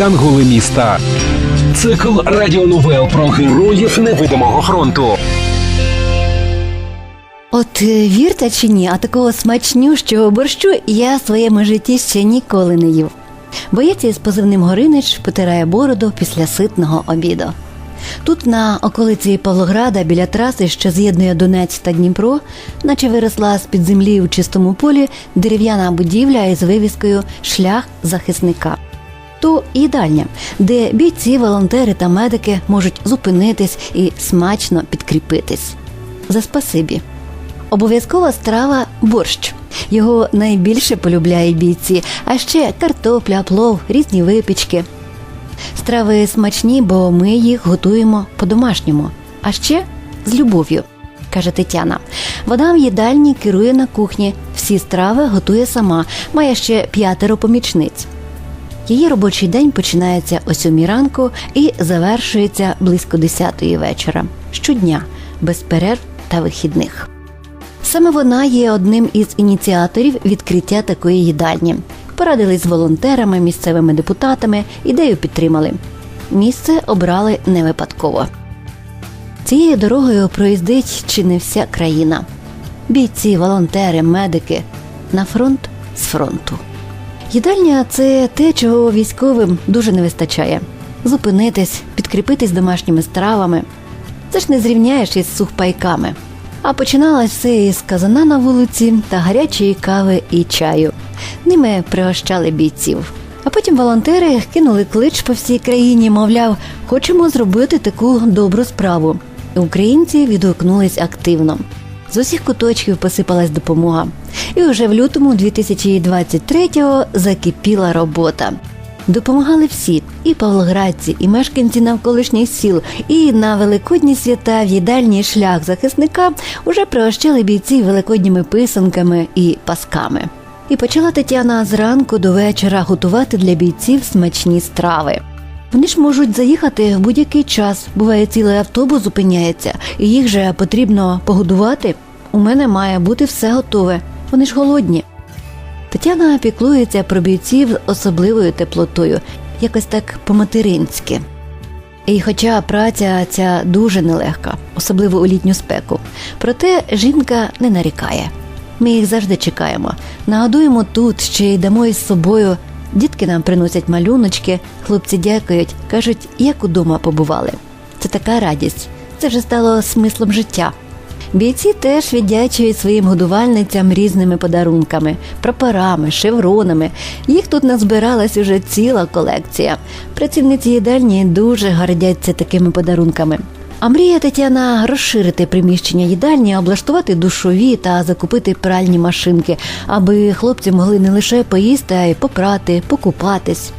Янголи міста. Цикл радіоновел про героїв невидимого фронту. От е, вірте чи ні, а такого смачнющого борщу я в своєму житті ще ніколи не їв. Боєць із позивним Горинич потирає бороду після ситного обіду. Тут, на околиці Павлограда, біля траси, що з'єднує Донець та Дніпро, наче виросла з під землі у чистому полі дерев'яна будівля із вивіскою Шлях захисника. То їдальня, де бійці, волонтери та медики можуть зупинитись і смачно підкріпитись. За спасибі. Обов'язкова страва борщ. Його найбільше полюбляють бійці, а ще картопля, плов, різні випічки. Страви смачні, бо ми їх готуємо по-домашньому, а ще з любов'ю, каже Тетяна. Вона в їдальні керує на кухні, всі страви готує сама, має ще п'ятеро помічниць. Її робочий день починається о сьомій ранку і завершується близько десятої вечора. Щодня, без перерв та вихідних. Саме вона є одним із ініціаторів відкриття такої їдальні. Порадились з волонтерами, місцевими депутатами, ідею підтримали. Місце обрали не випадково. Цією дорогою проїздить чи не вся країна. Бійці, волонтери, медики на фронт з фронту. Їдальня це те, чого військовим дуже не вистачає: зупинитись, підкріпитись домашніми стравами. Це ж не зрівняєш із сухпайками. А починалось все із казана на вулиці та гарячої кави і чаю. Ними пригощали бійців. А потім волонтери кинули клич по всій країні, мовляв, хочемо зробити таку добру справу. Українці відгукнулись активно. З усіх куточків посипалась допомога. І вже в лютому 2023-го закипіла робота. Допомагали всі і павлоградці, і мешканці навколишніх сіл, і на великодні свята в їдальній шлях захисника уже пригощали бійців великодніми писанками і пасками. І почала Тетяна зранку до вечора готувати для бійців смачні страви. Вони ж можуть заїхати в будь-який час. Буває, цілий автобус зупиняється, і їх же потрібно погодувати. У мене має бути все готове. Вони ж голодні. Тетяна піклується про бійців з особливою теплотою, якось так по-материнськи. І хоча праця ця дуже нелегка, особливо у літню спеку, проте жінка не нарікає. Ми їх завжди чекаємо. Нагодуємо тут, ще й дамо із собою. Дітки нам приносять малюночки, хлопці дякують, кажуть, як удома побували. Це така радість, це вже стало смислом життя. Бійці теж віддячують своїм годувальницям різними подарунками, прапорами, шевронами. Їх тут назбиралась уже ціла колекція. Працівниці їдальні дуже гордяться такими подарунками. А мріє Тетяна розширити приміщення їдальні, облаштувати душові та закупити пральні машинки, аби хлопці могли не лише поїсти, а й попрати, покупатись.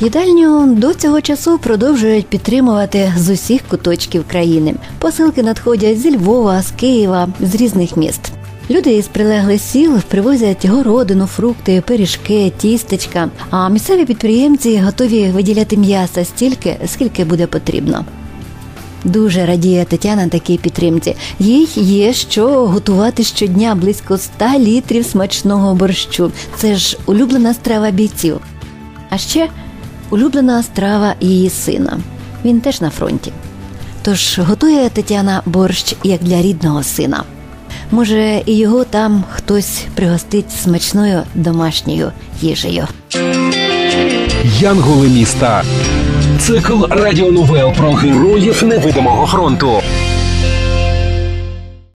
Їдальню до цього часу продовжують підтримувати з усіх куточків країни. Посилки надходять зі Львова, з Києва, з різних міст. Люди із прилеглих сіл привозять городину, фрукти, пиріжки, тістечка. А місцеві підприємці готові виділяти м'яса стільки, скільки буде потрібно. Дуже радіє Тетяна такій підтримці. Їй є що готувати щодня близько 100 літрів смачного борщу. Це ж улюблена страва бійців. А ще улюблена страва її сина. Він теж на фронті. Тож готує Тетяна борщ як для рідного сина. Може, і його там хтось пригостить смачною домашньою їжею. Янголи міста. Цикл радіоновел про героїв невидимого фронту.